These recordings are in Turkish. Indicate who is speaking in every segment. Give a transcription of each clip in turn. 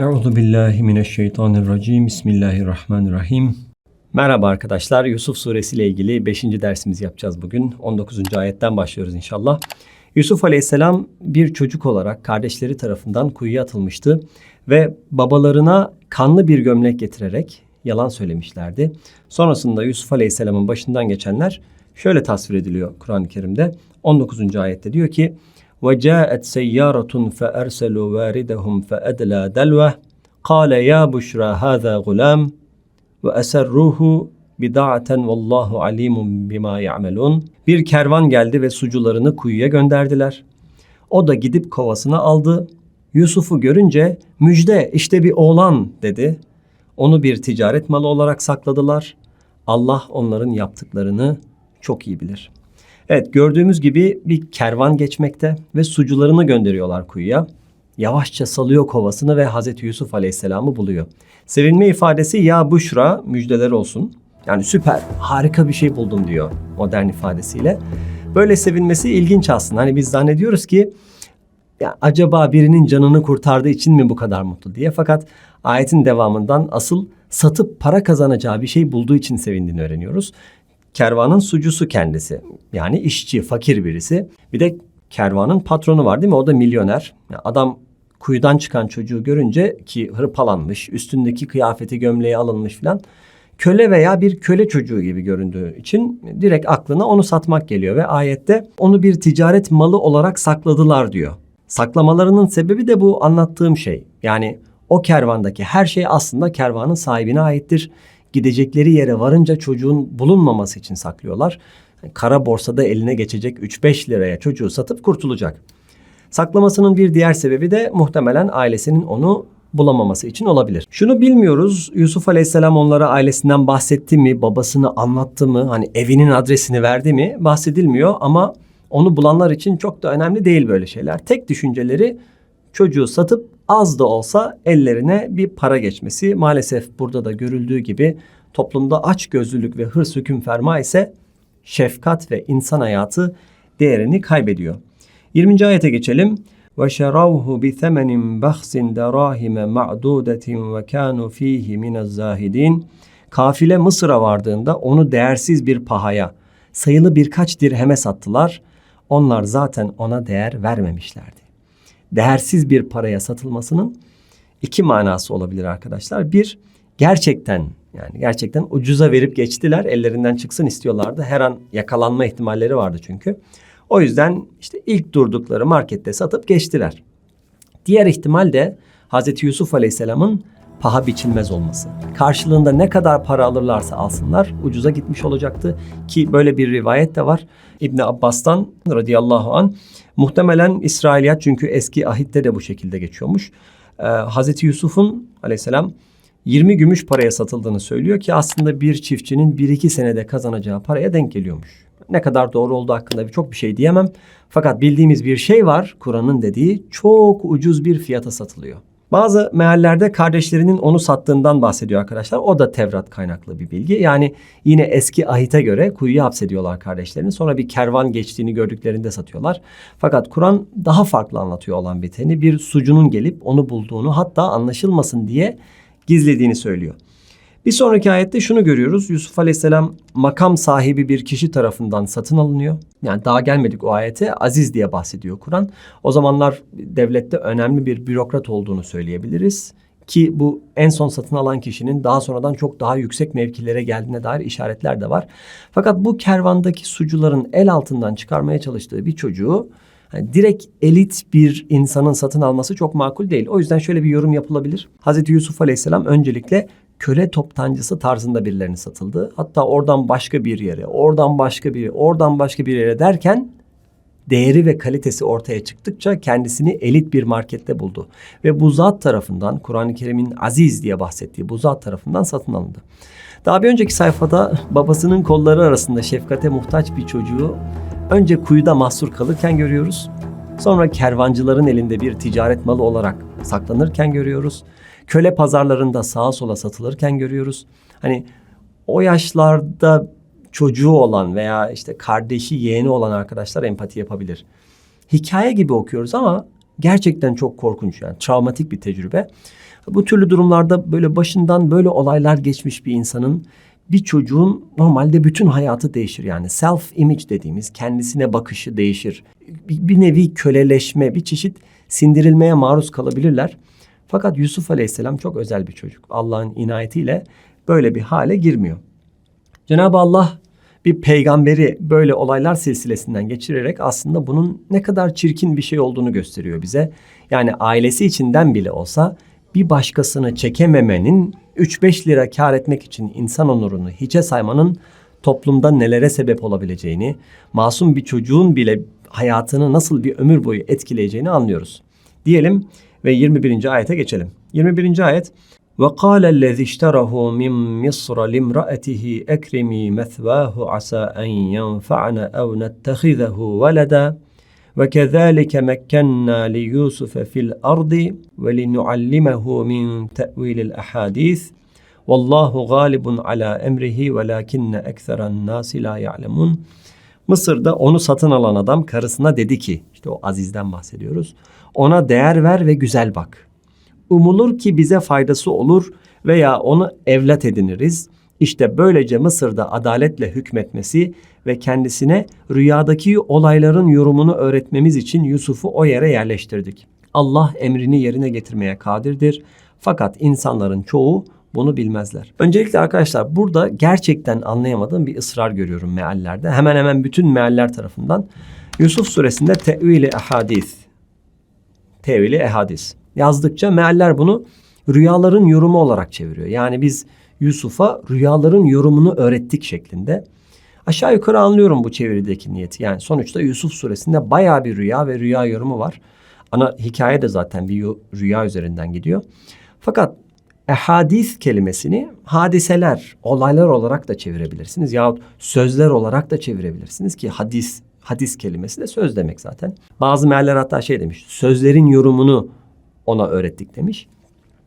Speaker 1: Euzu billahi mineşşeytanirracim. Bismillahirrahmanirrahim. Merhaba arkadaşlar. Yusuf suresi ile ilgili 5. dersimizi yapacağız bugün. 19. ayetten başlıyoruz inşallah. Yusuf aleyhisselam bir çocuk olarak kardeşleri tarafından kuyuya atılmıştı ve babalarına kanlı bir gömlek getirerek yalan söylemişlerdi. Sonrasında Yusuf aleyhisselamın başından geçenler şöyle tasvir ediliyor Kur'an-ı Kerim'de. 19. ayette diyor ki وجاءت سيارة فأرسلوا واردهم فأدلى دلوه قال يا بشرى هذا غلام وأسروه بضاعة والله عليم بما يعملون Bir kervan geldi ve sucularını kuyuya gönderdiler. O da gidip kovasını aldı. Yusuf'u görünce müjde işte bir oğlan dedi. Onu bir ticaret malı olarak sakladılar. Allah onların yaptıklarını çok iyi bilir.'' Evet gördüğümüz gibi bir kervan geçmekte ve sucularını gönderiyorlar kuyuya. Yavaşça salıyor kovasını ve Hazreti Yusuf Aleyhisselam'ı buluyor. Sevinme ifadesi ya buşra müjdeler olsun. Yani süper harika bir şey buldum diyor modern ifadesiyle. Böyle sevinmesi ilginç aslında. Hani biz zannediyoruz ki ya acaba birinin canını kurtardığı için mi bu kadar mutlu diye. Fakat ayetin devamından asıl satıp para kazanacağı bir şey bulduğu için sevindiğini öğreniyoruz kervanın sucusu kendisi. Yani işçi, fakir birisi. Bir de kervanın patronu var değil mi? O da milyoner. Yani adam kuyudan çıkan çocuğu görünce ki hırpalanmış, üstündeki kıyafeti gömleği alınmış filan. Köle veya bir köle çocuğu gibi göründüğü için direkt aklına onu satmak geliyor ve ayette onu bir ticaret malı olarak sakladılar diyor. Saklamalarının sebebi de bu anlattığım şey. Yani o kervandaki her şey aslında kervanın sahibine aittir gidecekleri yere varınca çocuğun bulunmaması için saklıyorlar. Kara borsada eline geçecek 3-5 liraya çocuğu satıp kurtulacak. Saklamasının bir diğer sebebi de muhtemelen ailesinin onu bulamaması için olabilir. Şunu bilmiyoruz. Yusuf Aleyhisselam onlara ailesinden bahsetti mi, babasını anlattı mı, hani evinin adresini verdi mi bahsedilmiyor ama onu bulanlar için çok da önemli değil böyle şeyler. Tek düşünceleri çocuğu satıp az da olsa ellerine bir para geçmesi. Maalesef burada da görüldüğü gibi toplumda aç gözlülük ve hırs hüküm ferma ise şefkat ve insan hayatı değerini kaybediyor. 20. ayete geçelim. وَشَرَوْهُ بِثَمَنٍ بَخْسٍ دَرَاهِمَ مَعْدُودَةٍ وَكَانُوا ف۪يهِ مِنَ الزَّاهِد۪ينَ Kafile Mısır'a vardığında onu değersiz bir pahaya, sayılı birkaç dirheme sattılar. Onlar zaten ona değer vermemişlerdi değersiz bir paraya satılmasının iki manası olabilir arkadaşlar. Bir, gerçekten yani gerçekten ucuza verip geçtiler. Ellerinden çıksın istiyorlardı. Her an yakalanma ihtimalleri vardı çünkü. O yüzden işte ilk durdukları markette satıp geçtiler. Diğer ihtimal de Hazreti Yusuf Aleyhisselam'ın paha biçilmez olması. Karşılığında ne kadar para alırlarsa alsınlar ucuza gitmiş olacaktı ki böyle bir rivayet de var. İbni Abbas'tan radıyallahu an muhtemelen İsrailiyat çünkü eski ahitte de bu şekilde geçiyormuş. Ee, Hazreti Yusuf'un aleyhisselam 20 gümüş paraya satıldığını söylüyor ki aslında bir çiftçinin 1-2 senede kazanacağı paraya denk geliyormuş. Ne kadar doğru olduğu hakkında çok bir şey diyemem. Fakat bildiğimiz bir şey var. Kur'an'ın dediği çok ucuz bir fiyata satılıyor. Bazı meallerde kardeşlerinin onu sattığından bahsediyor arkadaşlar. O da Tevrat kaynaklı bir bilgi. Yani yine eski ahite göre kuyuya hapsediyorlar kardeşlerini. Sonra bir kervan geçtiğini gördüklerinde satıyorlar. Fakat Kur'an daha farklı anlatıyor olan biteni. Bir sucunun gelip onu bulduğunu hatta anlaşılmasın diye gizlediğini söylüyor. Bir sonraki ayette şunu görüyoruz. Yusuf Aleyhisselam makam sahibi bir kişi tarafından satın alınıyor. Yani daha gelmedik o ayete. Aziz diye bahsediyor Kur'an. O zamanlar devlette önemli bir bürokrat olduğunu söyleyebiliriz. Ki bu en son satın alan kişinin daha sonradan çok daha yüksek mevkilere geldiğine dair işaretler de var. Fakat bu kervandaki sucuların el altından çıkarmaya çalıştığı bir çocuğu yani direkt elit bir insanın satın alması çok makul değil. O yüzden şöyle bir yorum yapılabilir. Hazreti Yusuf Aleyhisselam öncelikle köle toptancısı tarzında birilerini satıldı. Hatta oradan başka bir yere, oradan başka bir, oradan başka bir yere derken değeri ve kalitesi ortaya çıktıkça kendisini elit bir markette buldu. Ve bu zat tarafından Kur'an-ı Kerim'in aziz diye bahsettiği bu zat tarafından satın alındı. Daha bir önceki sayfada babasının kolları arasında şefkate muhtaç bir çocuğu önce kuyuda mahsur kalırken görüyoruz. Sonra kervancıların elinde bir ticaret malı olarak saklanırken görüyoruz köle pazarlarında sağa sola satılırken görüyoruz. Hani o yaşlarda çocuğu olan veya işte kardeşi, yeğeni olan arkadaşlar empati yapabilir. Hikaye gibi okuyoruz ama gerçekten çok korkunç yani travmatik bir tecrübe. Bu türlü durumlarda böyle başından böyle olaylar geçmiş bir insanın bir çocuğun normalde bütün hayatı değişir. Yani self image dediğimiz kendisine bakışı değişir. Bir, nevi köleleşme, bir çeşit sindirilmeye maruz kalabilirler. Fakat Yusuf Aleyhisselam çok özel bir çocuk. Allah'ın inayetiyle böyle bir hale girmiyor. Cenab-ı Allah bir peygamberi böyle olaylar silsilesinden geçirerek aslında bunun ne kadar çirkin bir şey olduğunu gösteriyor bize. Yani ailesi içinden bile olsa bir başkasını çekememenin 3-5 lira kar etmek için insan onurunu hiçe saymanın toplumda nelere sebep olabileceğini, masum bir çocuğun bile hayatını nasıl bir ömür boyu etkileyeceğini anlıyoruz. Diyelim ve 21. ayete geçelim. 21. ayet وقال الذي اشتره من مصر لامرأته أكرمي مثواه عسى أن ينفعنا أو نتخذه ولدا وكذلك مكنا ليوسف في الأرض ولنعلمه من تأويل الأحاديث والله غالب على أمره ولكن أكثر الناس لا يعلمون Mısır'da onu satın alan adam karısına dedi ki, işte o Aziz'den bahsediyoruz. Ona değer ver ve güzel bak. Umulur ki bize faydası olur veya onu evlat ediniriz. İşte böylece Mısır'da adaletle hükmetmesi ve kendisine rüyadaki olayların yorumunu öğretmemiz için Yusuf'u o yere yerleştirdik. Allah emrini yerine getirmeye kadirdir. Fakat insanların çoğu bunu bilmezler. Öncelikle arkadaşlar burada gerçekten anlayamadığım bir ısrar görüyorum meallerde. Hemen hemen bütün mealler tarafından. Yusuf suresinde tevili ehadis. Tevili ehadis. Yazdıkça mealler bunu rüyaların yorumu olarak çeviriyor. Yani biz Yusuf'a rüyaların yorumunu öğrettik şeklinde. Aşağı yukarı anlıyorum bu çevirideki niyeti. Yani sonuçta Yusuf suresinde bayağı bir rüya ve rüya yorumu var. Ana hikaye de zaten bir rüya üzerinden gidiyor. Fakat ehadis kelimesini hadiseler, olaylar olarak da çevirebilirsiniz. Yahut sözler olarak da çevirebilirsiniz ki hadis hadis kelimesi de söz demek zaten. Bazı mealler hatta şey demiş, sözlerin yorumunu ona öğrettik demiş.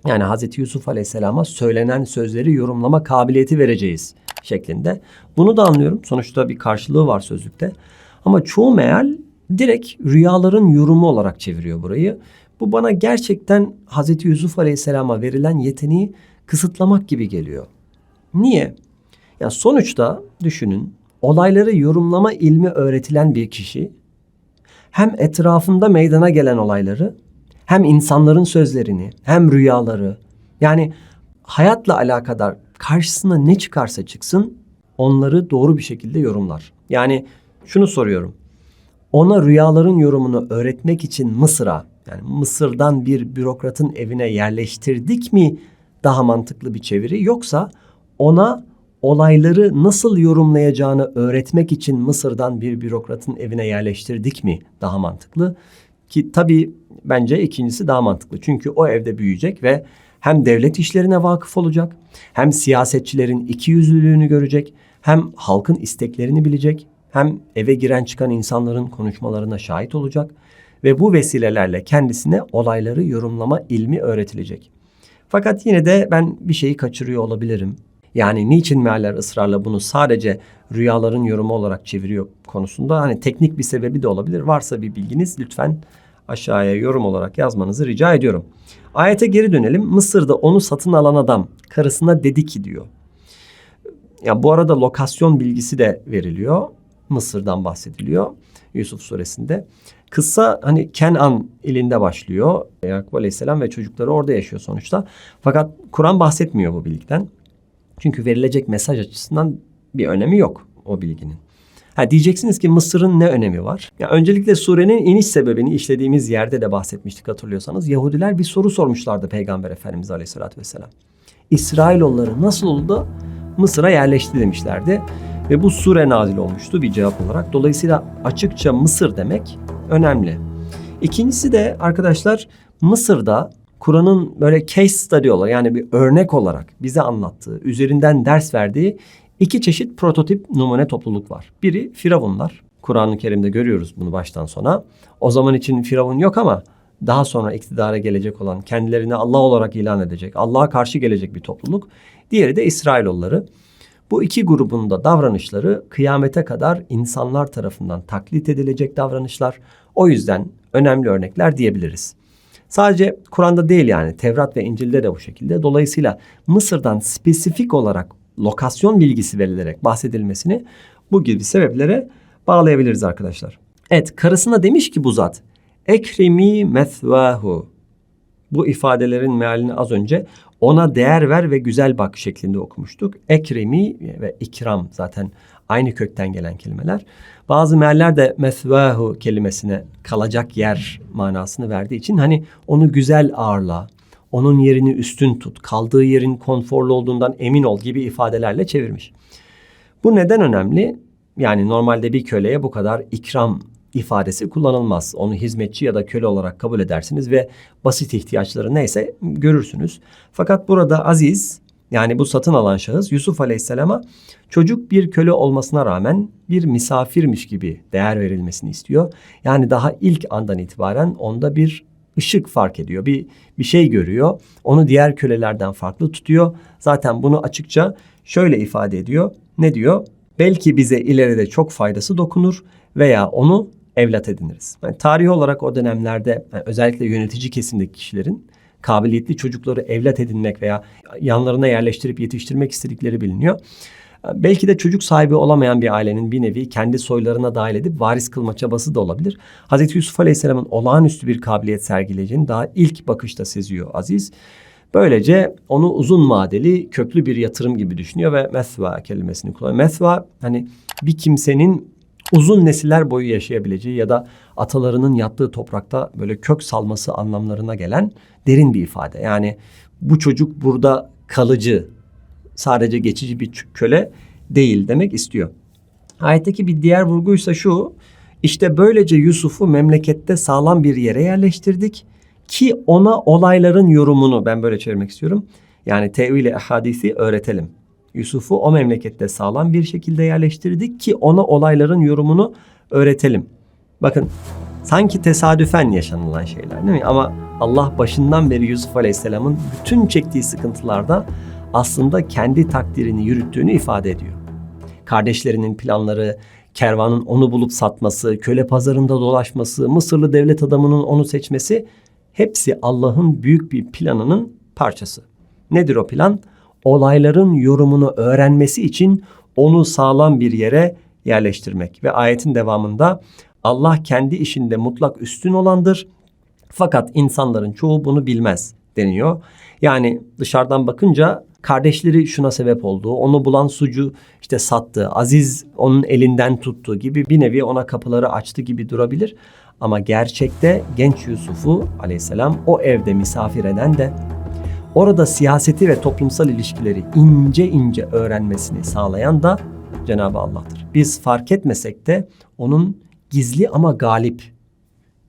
Speaker 1: Yani Hazreti Yusuf Aleyhisselam'a söylenen sözleri yorumlama kabiliyeti vereceğiz şeklinde. Bunu da anlıyorum. Sonuçta bir karşılığı var sözlükte. Ama çoğu meal direkt rüyaların yorumu olarak çeviriyor burayı. Bu bana gerçekten Hazreti Yusuf Aleyhisselam'a verilen yeteneği kısıtlamak gibi geliyor. Niye? Ya sonuçta düşünün olayları yorumlama ilmi öğretilen bir kişi hem etrafında meydana gelen olayları hem insanların sözlerini hem rüyaları yani hayatla alakadar karşısına ne çıkarsa çıksın onları doğru bir şekilde yorumlar. Yani şunu soruyorum. Ona rüyaların yorumunu öğretmek için Mısır'a yani Mısır'dan bir bürokratın evine yerleştirdik mi daha mantıklı bir çeviri yoksa ona olayları nasıl yorumlayacağını öğretmek için Mısır'dan bir bürokratın evine yerleştirdik mi daha mantıklı? Ki tabii bence ikincisi daha mantıklı. Çünkü o evde büyüyecek ve hem devlet işlerine vakıf olacak, hem siyasetçilerin iki yüzlülüğünü görecek, hem halkın isteklerini bilecek, hem eve giren çıkan insanların konuşmalarına şahit olacak ve bu vesilelerle kendisine olayları yorumlama ilmi öğretilecek. Fakat yine de ben bir şeyi kaçırıyor olabilirim. Yani niçin mealler ısrarla bunu sadece rüyaların yorumu olarak çeviriyor konusunda hani teknik bir sebebi de olabilir. Varsa bir bilginiz lütfen aşağıya yorum olarak yazmanızı rica ediyorum. Ayete geri dönelim. Mısır'da onu satın alan adam karısına dedi ki diyor. Ya bu arada lokasyon bilgisi de veriliyor. Mısır'dan bahsediliyor Yusuf suresinde. Kıssa hani Kenan ilinde başlıyor. Yakup Aleyhisselam ve çocukları orada yaşıyor sonuçta. Fakat Kur'an bahsetmiyor bu bilgiden. Çünkü verilecek mesaj açısından bir önemi yok o bilginin. Ha diyeceksiniz ki Mısır'ın ne önemi var? Ya öncelikle surenin iniş sebebini işlediğimiz yerde de bahsetmiştik hatırlıyorsanız. Yahudiler bir soru sormuşlardı Peygamber Efendimiz Aleyhisselatü Vesselam. İsrailoğulları nasıl oldu da Mısır'a yerleşti demişlerdi. Ve bu sure nazil olmuştu bir cevap olarak. Dolayısıyla açıkça Mısır demek önemli. İkincisi de arkadaşlar Mısır'da Kur'an'ın böyle case study olarak yani bir örnek olarak bize anlattığı, üzerinden ders verdiği iki çeşit prototip numune topluluk var. Biri Firavunlar. Kur'an-ı Kerim'de görüyoruz bunu baştan sona. O zaman için Firavun yok ama daha sonra iktidara gelecek olan, kendilerini Allah olarak ilan edecek, Allah'a karşı gelecek bir topluluk. Diğeri de İsrailoğulları. Bu iki grubun da davranışları kıyamete kadar insanlar tarafından taklit edilecek davranışlar. O yüzden önemli örnekler diyebiliriz. Sadece Kur'an'da değil yani Tevrat ve İncil'de de bu şekilde. Dolayısıyla Mısır'dan spesifik olarak lokasyon bilgisi verilerek bahsedilmesini bu gibi sebeplere bağlayabiliriz arkadaşlar. Evet karısına demiş ki bu zat ekrimi methvahu bu ifadelerin mealini az önce ona değer ver ve güzel bak şeklinde okumuştuk. Ekremi ve ikram zaten aynı kökten gelen kelimeler. Bazı mealler de mesvahu kelimesine kalacak yer manasını verdiği için hani onu güzel ağırla, onun yerini üstün tut, kaldığı yerin konforlu olduğundan emin ol gibi ifadelerle çevirmiş. Bu neden önemli? Yani normalde bir köleye bu kadar ikram ifadesi kullanılmaz. Onu hizmetçi ya da köle olarak kabul edersiniz ve basit ihtiyaçları neyse görürsünüz. Fakat burada aziz yani bu satın alan şahıs Yusuf Aleyhisselam'a çocuk bir köle olmasına rağmen bir misafirmiş gibi değer verilmesini istiyor. Yani daha ilk andan itibaren onda bir ışık fark ediyor. Bir bir şey görüyor. Onu diğer kölelerden farklı tutuyor. Zaten bunu açıkça şöyle ifade ediyor. Ne diyor? Belki bize ileride çok faydası dokunur veya onu evlat ediniriz. Yani tarihi olarak o dönemlerde yani özellikle yönetici kesimdeki kişilerin kabiliyetli çocukları evlat edinmek veya yanlarına yerleştirip yetiştirmek istedikleri biliniyor. Belki de çocuk sahibi olamayan bir ailenin bir nevi kendi soylarına dahil edip varis kılma çabası da olabilir. Hazreti Yusuf Aleyhisselam'ın olağanüstü bir kabiliyet sergileyeceğini daha ilk bakışta seziyor Aziz. Böylece onu uzun vadeli köklü bir yatırım gibi düşünüyor ve mesva kelimesini kullanıyor. Mesva hani bir kimsenin uzun nesiller boyu yaşayabileceği ya da atalarının yattığı toprakta böyle kök salması anlamlarına gelen derin bir ifade. Yani bu çocuk burada kalıcı, sadece geçici bir köle değil demek istiyor. Ayetteki bir diğer vurguysa şu. İşte böylece Yusuf'u memlekette sağlam bir yere yerleştirdik ki ona olayların yorumunu ben böyle çevirmek istiyorum. Yani tevil-i hadisi öğretelim. Yusuf'u o memlekette sağlam bir şekilde yerleştirdik ki ona olayların yorumunu öğretelim. Bakın sanki tesadüfen yaşanılan şeyler değil mi? Ama Allah başından beri Yusuf Aleyhisselam'ın bütün çektiği sıkıntılarda aslında kendi takdirini yürüttüğünü ifade ediyor. Kardeşlerinin planları, kervanın onu bulup satması, köle pazarında dolaşması, Mısırlı devlet adamının onu seçmesi hepsi Allah'ın büyük bir planının parçası. Nedir o plan? Olayların yorumunu öğrenmesi için onu sağlam bir yere yerleştirmek ve ayetin devamında Allah kendi işinde mutlak üstün olandır. Fakat insanların çoğu bunu bilmez deniyor. Yani dışarıdan bakınca kardeşleri şuna sebep oldu. Onu bulan sucu işte sattı. Aziz onun elinden tuttu gibi bir nevi ona kapıları açtı gibi durabilir. Ama gerçekte genç Yusuf'u aleyhisselam o evde misafir eden de orada siyaseti ve toplumsal ilişkileri ince ince öğrenmesini sağlayan da Cenab-ı Allah'tır. Biz fark etmesek de onun gizli ama galip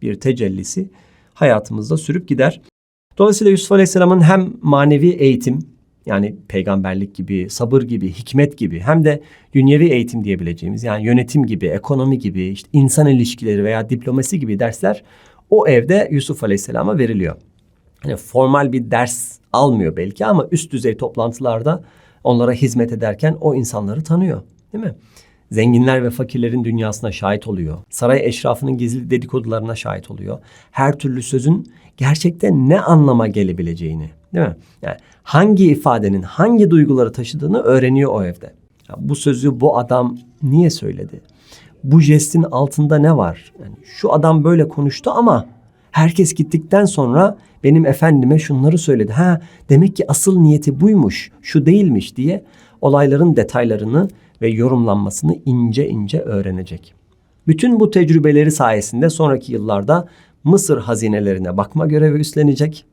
Speaker 1: bir tecellisi hayatımızda sürüp gider. Dolayısıyla Yusuf Aleyhisselam'ın hem manevi eğitim yani peygamberlik gibi, sabır gibi, hikmet gibi hem de dünyevi eğitim diyebileceğimiz yani yönetim gibi, ekonomi gibi, işte insan ilişkileri veya diplomasi gibi dersler o evde Yusuf Aleyhisselam'a veriliyor. Yani formal bir ders almıyor belki ama üst düzey toplantılarda onlara hizmet ederken o insanları tanıyor. Değil mi? Zenginler ve fakirlerin dünyasına şahit oluyor. Saray eşrafının gizli dedikodularına şahit oluyor. Her türlü sözün gerçekten ne anlama gelebileceğini, değil mi? Yani hangi ifadenin hangi duyguları taşıdığını öğreniyor o evde. Ya bu sözü bu adam niye söyledi? Bu jestin altında ne var? Yani şu adam böyle konuştu ama herkes gittikten sonra benim efendime şunları söyledi. Ha demek ki asıl niyeti buymuş, şu değilmiş diye olayların detaylarını ve yorumlanmasını ince ince öğrenecek. Bütün bu tecrübeleri sayesinde sonraki yıllarda Mısır hazinelerine bakma görevi üstlenecek.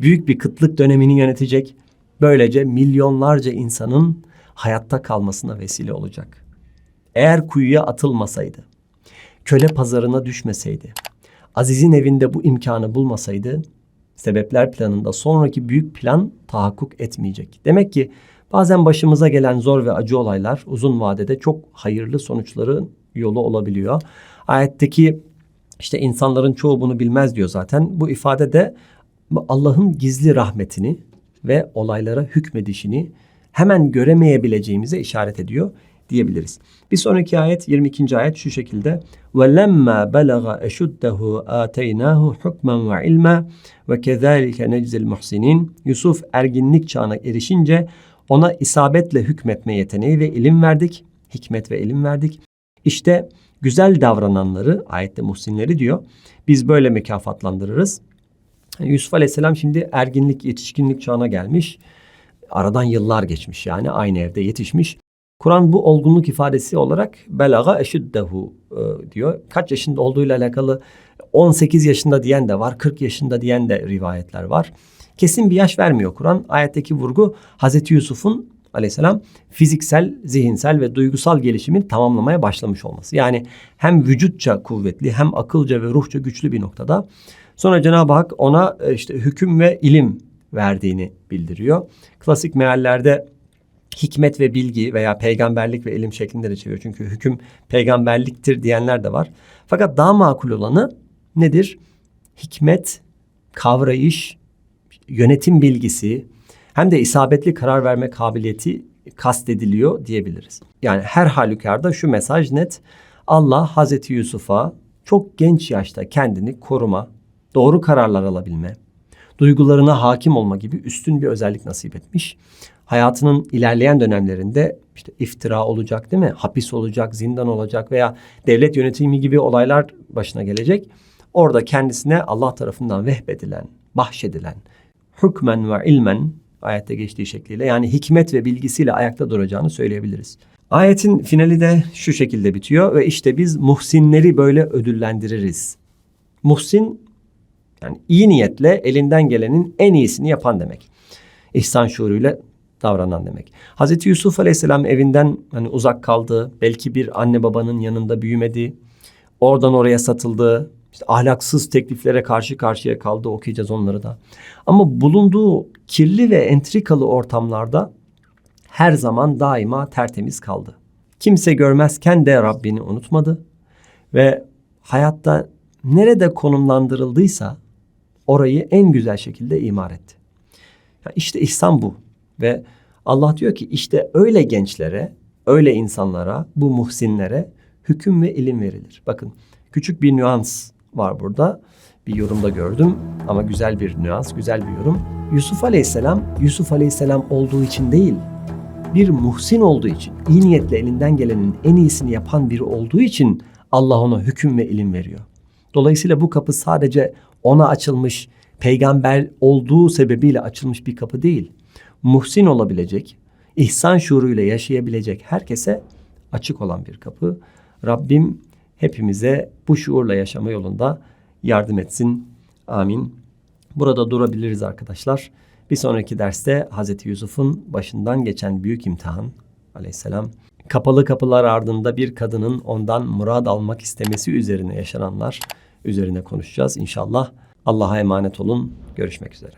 Speaker 1: Büyük bir kıtlık dönemini yönetecek. Böylece milyonlarca insanın hayatta kalmasına vesile olacak. Eğer kuyuya atılmasaydı, köle pazarına düşmeseydi, Aziz'in evinde bu imkanı bulmasaydı, sebepler planında sonraki büyük plan tahakkuk etmeyecek. Demek ki bazen başımıza gelen zor ve acı olaylar uzun vadede çok hayırlı sonuçların yolu olabiliyor. Ayetteki işte insanların çoğu bunu bilmez diyor zaten. Bu ifade de Allah'ın gizli rahmetini ve olaylara hükmedişini hemen göremeyebileceğimize işaret ediyor diyebiliriz. Bir sonraki ayet 22. ayet şu şekilde. وَلَمَّا بَلَغَ اَشُدَّهُ آتَيْنَاهُ حُكْمًا وَعِلْمًا وَكَذَٰلِكَ نَجْزِ الْمُحْسِنِينَ Yusuf erginlik çağına erişince ona isabetle hükmetme yeteneği ve ilim verdik. Hikmet ve ilim verdik. İşte güzel davrananları, ayette muhsinleri diyor. Biz böyle mükafatlandırırız. Yusuf Aleyhisselam şimdi erginlik, yetişkinlik çağına gelmiş. Aradan yıllar geçmiş yani aynı evde yetişmiş. Kur'an bu olgunluk ifadesi olarak belaga eşiddehu e, diyor. Kaç yaşında olduğuyla alakalı 18 yaşında diyen de var, 40 yaşında diyen de rivayetler var. Kesin bir yaş vermiyor Kur'an. Ayetteki vurgu Hazreti Yusuf'un aleyhisselam fiziksel, zihinsel ve duygusal gelişimin tamamlamaya başlamış olması. Yani hem vücutça kuvvetli hem akılca ve ruhça güçlü bir noktada. Sonra Cenab-ı Hak ona e, işte hüküm ve ilim verdiğini bildiriyor. Klasik meallerde hikmet ve bilgi veya peygamberlik ve ilim şeklinde de çeviriyor. Çünkü hüküm peygamberliktir diyenler de var. Fakat daha makul olanı nedir? Hikmet, kavrayış, yönetim bilgisi hem de isabetli karar verme kabiliyeti kastediliyor diyebiliriz. Yani her halükarda şu mesaj net. Allah Hazreti Yusuf'a çok genç yaşta kendini koruma, doğru kararlar alabilme, duygularına hakim olma gibi üstün bir özellik nasip etmiş. Hayatının ilerleyen dönemlerinde işte iftira olacak değil mi? Hapis olacak, zindan olacak veya devlet yönetimi gibi olaylar başına gelecek. Orada kendisine Allah tarafından vehbedilen, bahşedilen, hükmen ve ilmen ayette geçtiği şekliyle yani hikmet ve bilgisiyle ayakta duracağını söyleyebiliriz. Ayetin finali de şu şekilde bitiyor ve işte biz muhsinleri böyle ödüllendiririz. Muhsin yani iyi niyetle elinden gelenin en iyisini yapan demek. İhsan şuuruyla davranan demek. Hazreti Yusuf Aleyhisselam evinden hani uzak kaldı. Belki bir anne babanın yanında büyümedi. Oradan oraya satıldı. İşte ahlaksız tekliflere karşı karşıya kaldı. Okuyacağız onları da. Ama bulunduğu kirli ve entrikalı ortamlarda her zaman daima tertemiz kaldı. Kimse görmezken de Rabbini unutmadı ve hayatta nerede konumlandırıldıysa orayı en güzel şekilde imar etti. Ya işte ihsan bu ve Allah diyor ki işte öyle gençlere, öyle insanlara, bu muhsinlere hüküm ve ilim verilir. Bakın küçük bir nüans var burada. Bir yorumda gördüm ama güzel bir nüans, güzel bir yorum. Yusuf Aleyhisselam, Yusuf Aleyhisselam olduğu için değil, bir muhsin olduğu için, iyi niyetle elinden gelenin en iyisini yapan biri olduğu için Allah ona hüküm ve ilim veriyor. Dolayısıyla bu kapı sadece ona açılmış, peygamber olduğu sebebiyle açılmış bir kapı değil. Muhsin olabilecek, ihsan şuuruyla yaşayabilecek herkese açık olan bir kapı. Rabbim hepimize bu şuurla yaşama yolunda yardım etsin. Amin. Burada durabiliriz arkadaşlar. Bir sonraki derste Hazreti Yusuf'un başından geçen büyük imtihan aleyhisselam kapalı kapılar ardında bir kadının ondan murad almak istemesi üzerine yaşananlar üzerine konuşacağız inşallah. Allah'a emanet olun. Görüşmek üzere.